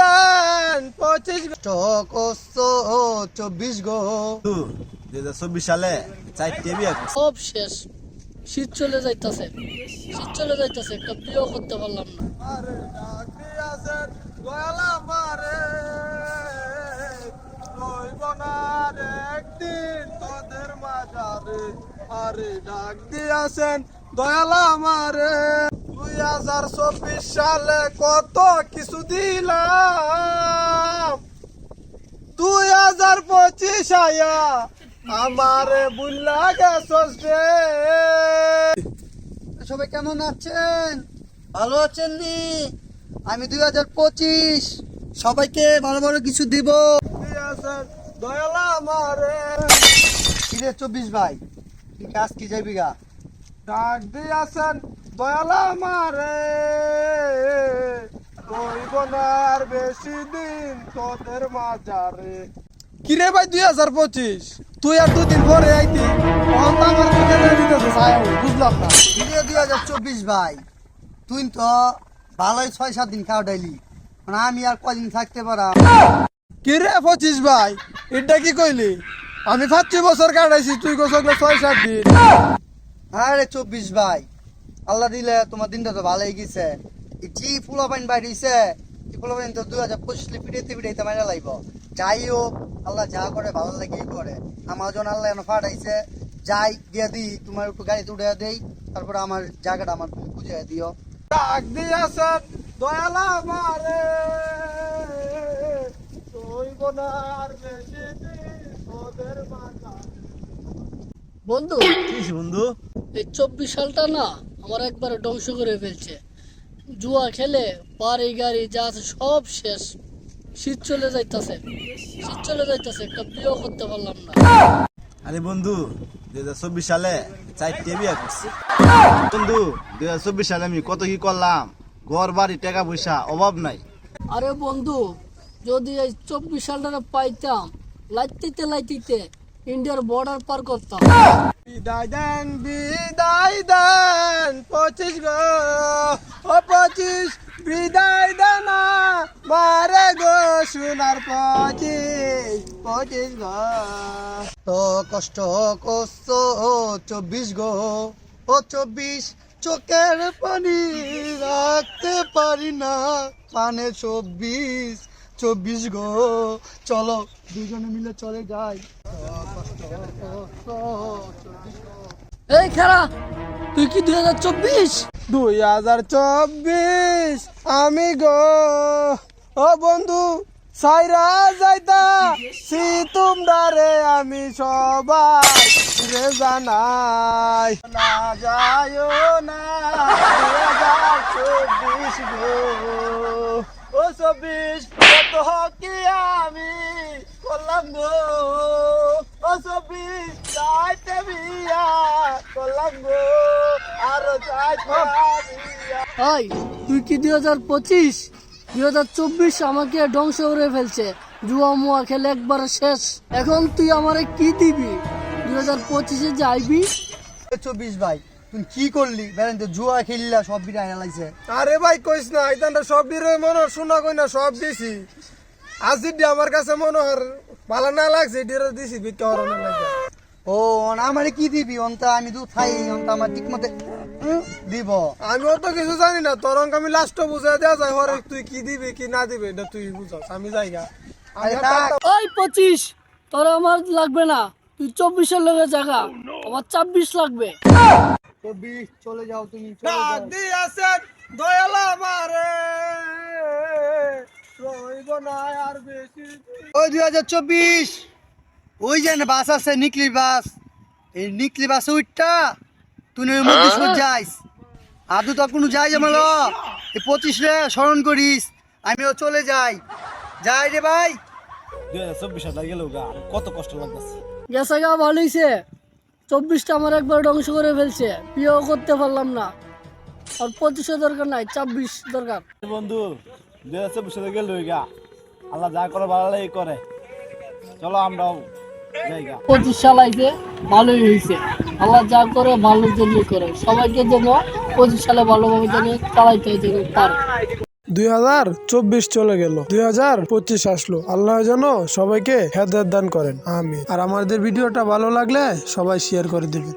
দেন পঁচিশ চব্বিশ গো। দুই হাজার চব্বিশ সালে চারটে বিয়ে সব শেষ। শীত চলে যাইতাছে। শীত চলে যাইতাছে একটা বিয়েও করতে পারলাম না। আরে ডাক দিয়াছেন দয়ালা মারে দুই হাজার চব্বিশ সালে কত কিছু দিলাম? দুই হাজার পঁচিশ আয়া আমারে বুল্লা গেছস রে সবাই কেমন আছেন? ভালো আছেন নি? আমি দুই হাজার পঁচিশ। সবাইকে ভালো ভালো কিছু দিব। দয়ালা মারে চব্বিশ ভাই? কাজ কি যাইবি গা? ডাক দিয়াছেন দয়ালা মারে কইব না আর বেশি দিন তোদের মাজারে। কিরে ভাই দুই হাজার পঁচিশ? তুই আর দুদিন পরে আইতি। তখন তো আমার দিতেছে বুঝলাম না। কিরে দুই হাজার চব্বিশ ভাই? তুই তো ভালোই ছয় সাত দিন খাওয়া ডাইলি। মানে আমি আর কদিন থাকতে পারা কিরে পঁচিশ ভাই? এটা কি কইলি? আমি পাঁচটি বছর কাটাইছি তুই গোসল ছয় সাত দিন। আরে চব্বিশ ভাই আল্লাহ দিলে তোমার দিনটা তো ভালোই গেছে। জি ফুলা পাইন বাইরেছে এই ফুলা পাইন তো দুই হাজার পঁচিশ পিটাইতে পিটাইতে মারা লাগব যাই হোক আল্লাহ যা করে ভালো লাগে করে। আমার জন আল্লাহ এনে ফাটাইছে। যাই দিয়ে দিই তোমার একটু গাড়িতে উঠে দেই। তারপরে আমার জায়গাটা আমার বুঝে দিও। ডাক দিয়াছেন দয়ালা মারে বন্ধু কি বন্ধু? এই চব্বিশ সালটা না আমার একবারে ধ্বংস করে ফেলছে। জুয়া খেলে বাড়ি গাড়ি যা আছে সব শেষ। শীত চলে যাইতাছে। শীত চলে যাইতাছে একটা বিয়েও করতে পারলাম না। আরে বন্ধু দুই হাজার চব্বিশ সালে চারটে বিয়ে করছি। বন্ধু দুই হাজার চব্বিশ সালে আমি কত কি করলাম? ঘর বাড়ি টাকা পয়সা অভাব নাই। আরে বন্ধু যদি এই চব্বিশ সালটা পাইতাম লাইতিতে লাইতিতে ইন্ডিয়ার বর্ডার পার করতাম। বিদায় দেন বিদায় দেন। পঁচিশ গো, ও পঁচিশ, বিদায় দেন মারে গো, সোনার পঁচিশ পঁচিশ গো। কষ্ট কষ্ট ও চব্বিশ গো, ও চব্বিশ, চোখের পানি রাখতে পারি না পানে চব্বিশ চব্বিশ গো। চলো দুজনে মিলে চলে যাই। এই খেলা! তুই কি দুই হাজার চব্বিশ? দুই হাজার চব্বিশ, আমি গো। ও বন্ধু, সাইরা যাইতা। সি তোমরা রে, আমি সবাই রে জানাই। না যায় না চব্বিশ গো। ও চব্বিশ, কত কি আমি করলাম গো। ও চব্বিশ চাইতে বিয়া করলাম গো। তুই কি দুই হাজার পঁচিশ? দুই হাজার চব্বিশ আমাকে ধ্বংস করে ফেলছে। জুয়া মুয়া খেলে একবার শেষ। এখন তুই আমারে কি দিবি? দুই হাজার পঁচিশে যাইবি? চব্বিশ ভাই তুমি কি করলি? তো জুয়া খেললা সব বিটা আনা লাগছে আরে ভাই কইস না ইতানটা সব বিরে মনে শোনা কই না সব দিছি। আজি দিয়ে আমার কাছে মনে হয় ভালো না লাগছে ডিরে দিছি হরণের লাগে। ও আমারে কি দিবি? অন্তা আমি তো খাই অন্তা আমার ঠিক মতে দিব। আমি অত কিছু জানি না। তোর অঙ্ক আমি লাস্ট বুঝাই দেওয়া যায়। হরে তুই কি দিবি কি না দিবি এটা তুই বুঝাস। আমি যাইগা আরে ওই পঁচিশ তোর আমার লাগবে না। তুই চব্বিশের লগে জায়গা আমার ছাব্বিশ লাগবে। চব্বিশ চলে যাও তুমি যাও। দয়ালা মারে রইব না আর বেশি। ওই দুই হাজার চব্বিশ। ওই যে বাস আছে নিকলি বাস। এই নিকলি বাসে উঠটা। তুই ওই মধ্যে সর যাইস। আদু তো কোনো যাই আমার এই পঁচিশ রে স্মরণ করিস। আমিও চলে যাই। যাই রে ভাই। দুই হাজার চব্বিশ সালে গেল কত কষ্ট লাগতেছে। গেছে গা চব্বিশটা আমার একবার ধ্বংস করে ফেলছে। বিয়েও করতে পারলাম না। আর পঁচিশে দরকার নাই ছাব্বিশ দরকার। বন্ধু দুই হাজার চব্বিশ সালে গেল গা। আল্লাহ যা করে ভালো লাগে করে। চলো আমরাও পঁচিশ সাল আইছে ভালোই হয়েছে আল্লাহ যা করে ভালোর জন্য করে। সবাইকে যেন পঁচিশ সালে ভালোভাবে যেন চালাইতে যেন পারে। দুই হাজার চব্বিশ চলে গেল। দুই হাজার পঁচিশ আসলো। আল্লাহ যেন সবাইকে হেদায়ত দান করেন। আমি আর আমাদের ভিডিওটা ভালো লাগলে সবাই শেয়ার করে দেবেন।